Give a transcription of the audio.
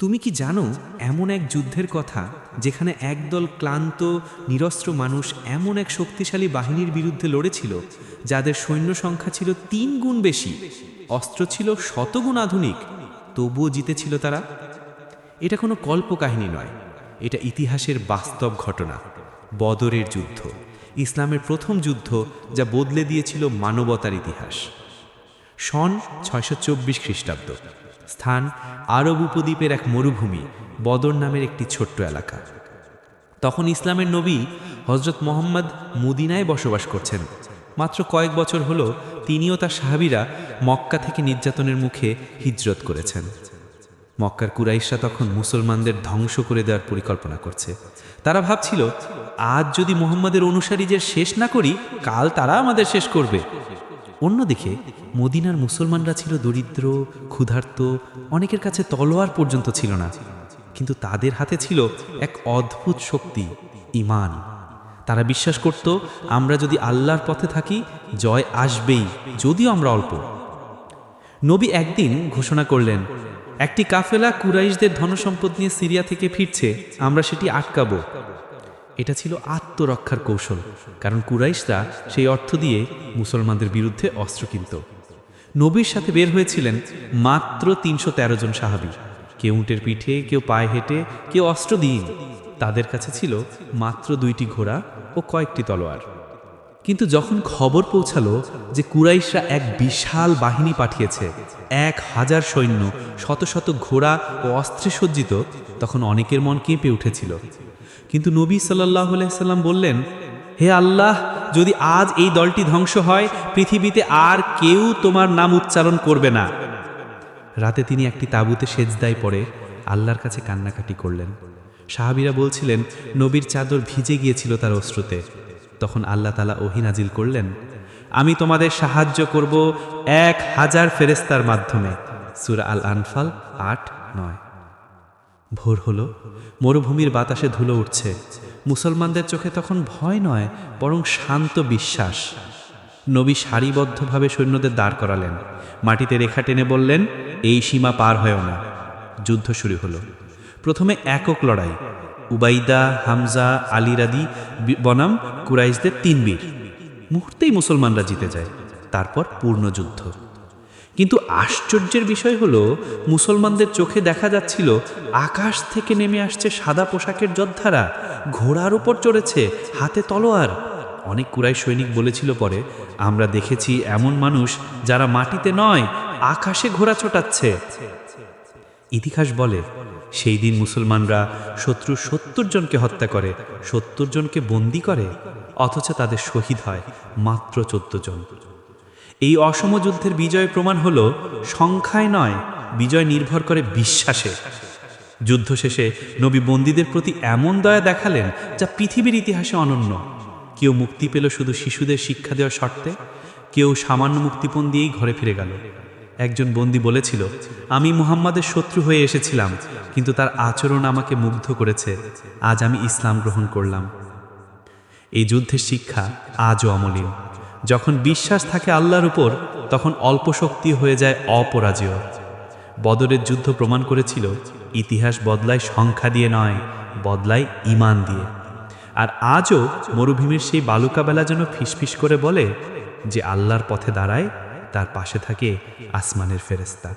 তুমি কি জানো, এমন এক যুদ্ধের কথা যেখানে একদল ক্লান্ত, নিরস্ত্র মানুষ এমন এক শক্তিশালী বাহিনীর বিরুদ্ধে লড়েছিল, যাদের সৈন্য সংখ্যা ছিল তিন গুণ বেশি, অস্ত্র ছিল শতগুণ আধুনিক, তবুও জিতেছিল তারা? এটা কোনো কল্পকাহিনী নয়, এটা ইতিহাসের বাস্তব ঘটনা, বদরের যুদ্ধ, ইসলামের প্রথম যুদ্ধ যা বদলে দিয়েছিল মানবতার ইতিহাস। সন ছয়শো চব্বিশ খ্রিস্টাব্দ। স্থান আরব উপদ্বীপের এক মরুভূমি, বদর নামের একটি ছোট্ট এলাকা। তখন ইসলামের নবী হজরত মোহাম্মদ মুদিনায় বসবাস করছেন। মাত্র কয়েক বছর হল তিনিও তার সাহাবিরা মক্কা থেকে নির্যাতনের মুখে হিজরত করেছেন। মক্কার কুরাইশা তখন মুসলমানদের ধ্বংস করে দেওয়ার পরিকল্পনা করছে। তারা ভাবছিল, আজ যদি মোহাম্মদের অনুসারীদের শেষ না করি, কাল তারা আমাদের শেষ করবে। অন্যদিকে, মদিনার মুসলমানরা ছিল দরিদ্র, ক্ষুধার্ত, অনেকের কাছে তলোয়ার পর্যন্ত ছিল না। কিন্তু তাদের হাতে ছিল এক অদ্ভুত শক্তি ইমান তারা বিশ্বাস করত, আমরা যদি আল্লাহর পথে থাকি, জয় আসবেই, যদিও আমরা অল্প। নবী একদিন ঘোষণা করলেন, একটি কাফেলা কুরাইশদের ধনসম্পদ নিয়ে সিরিয়া থেকে ফিরছে, আমরা সেটি আটকাবো। এটা ছিল আত্মরক্ষার কৌশল, কারণ কুরাইশরা সেই অর্থ দিয়ে মুসলমানদের বিরুদ্ধে অস্ত্র কিনত। নবীর সাথে বের হয়েছিলেন মাত্র তিনশো তেরো জন সাহাবি। কেউ উঁটের পিঠে, কেউ পায়ে হেঁটে, কেউ অস্ত্র দিন তাদের কাছে ছিল মাত্র দুইটি ঘোড়া ও কয়েকটি তলোয়ার। কিন্তু যখন খবর পৌঁছালো যে কুরাইশরা এক বিশাল বাহিনী পাঠিয়েছে, এক হাজার সৈন্য, শত শত ঘোড়া ও অস্ত্রে সজ্জিত, তখন অনেকের মন কেঁপে উঠেছিল। কিন্তু নবী সাল্লাহ সাল্লাম বললেন, হে আল্লাহ, যদি আজ এই দলটি ধ্বংস হয়, পৃথিবীতে আর কেউ তোমার নাম উচ্চারণ করবে না। রাতে তিনি একটি তাঁবুতে সেজদায় পড়ে আল্লাহর কাছে কান্নাকাটি করলেন। সাহাবিরা বলছিলেন, নবীর চাদর ভিজে গিয়েছিল তার অশ্রুতে। তখন আল্লাহ তালা ওহিনাজিল করলেন, আমি তোমাদের সাহায্য করব এক হাজার ফেরেস্তার মাধ্যমে। সুরা আল আনফাল আট নয়। ভোর হলো, মরুভূমির বাতাসে ধুলো উঠছে। মুসলমানদের চোখে তখন ভয় নয়, বরং শান্ত বিশ্বাস। নবী সারিবদ্ধভাবে সৈন্যদের দাঁড় করালেন। মাটিতে রেখা টেনে বললেন, এই সীমা পার হয়েও না। যুদ্ধ শুরু হলো। প্রথমে একক লড়াই। উবাইদা, হামজা আলিরাদি বনাম, কুরাইশদের তিন বীর। মুহূর্তেই মুসলমানরা জিতে যায়। তারপর পূর্ণ যুদ্ধ। কিন্তু আশ্চর্যের বিষয় হলো, মুসলমানদের চোখে দেখা যাচ্ছিল, আকাশ থেকে নেমে আসছে সাদা পোশাকের যোদ্ধারা, ঘোড়ার উপর চড়েছে, হাতে তলোয়ার। অনেক কুরাই সৈনিক বলেছিল পরে, আমরা দেখেছি এমন মানুষ যারা মাটিতে নয়, আকাশে ঘোড়া ছোটাচ্ছে। ইতিহাস বলে, সেই দিন মুসলমানরা শত্রু সত্তর জনকে হত্যা করে, সত্তর জনকে বন্দি করে, অথচ তাদের শহীদ হয় মাত্র চোদ্দ জন। এই অসম যুদ্ধের বিজয় প্রমাণ হল সংখ্যায় নয়, বিজয় নির্ভর করে বিশ্বাসে। যুদ্ধ শেষে নবী বন্দীদের প্রতি এমন দয়া দেখালেন যা পৃথিবীর ইতিহাসে অনন্য। কেউ মুক্তি পেল শুধু শিশুদের শিক্ষা দেওয়ার শর্তে, কেউ সামান্য মুক্তিপণ দিয়েই ঘরে ফিরে গেল। একজন বন্দী বলেছিল, আমি মুহাম্মাদের শত্রু হয়ে এসেছিলাম, কিন্তু তার আচরণ আমাকে মুগ্ধ করেছে। আজ আমি ইসলাম গ্রহণ করলাম। এই যুদ্ধের শিক্ষা আজও অমলিন। যখন বিশ্বাস থাকে আল্লাহর উপর, তখন অল্প শক্তি হয়ে যায় অপরাজেয়। বদরের যুদ্ধ প্রমাণ করেছিল, ইতিহাস বদলায় সংখ্যা দিয়ে নয়, বদলায় ইমান দিয়ে। আর আজও মরুভূমির সেই বালুকাবেলা যেন ফিসফিস করে বলে যে আল্লাহর পথে দাঁড়ায়, তার পাশে থাকে আসমানের ফেরেস্তা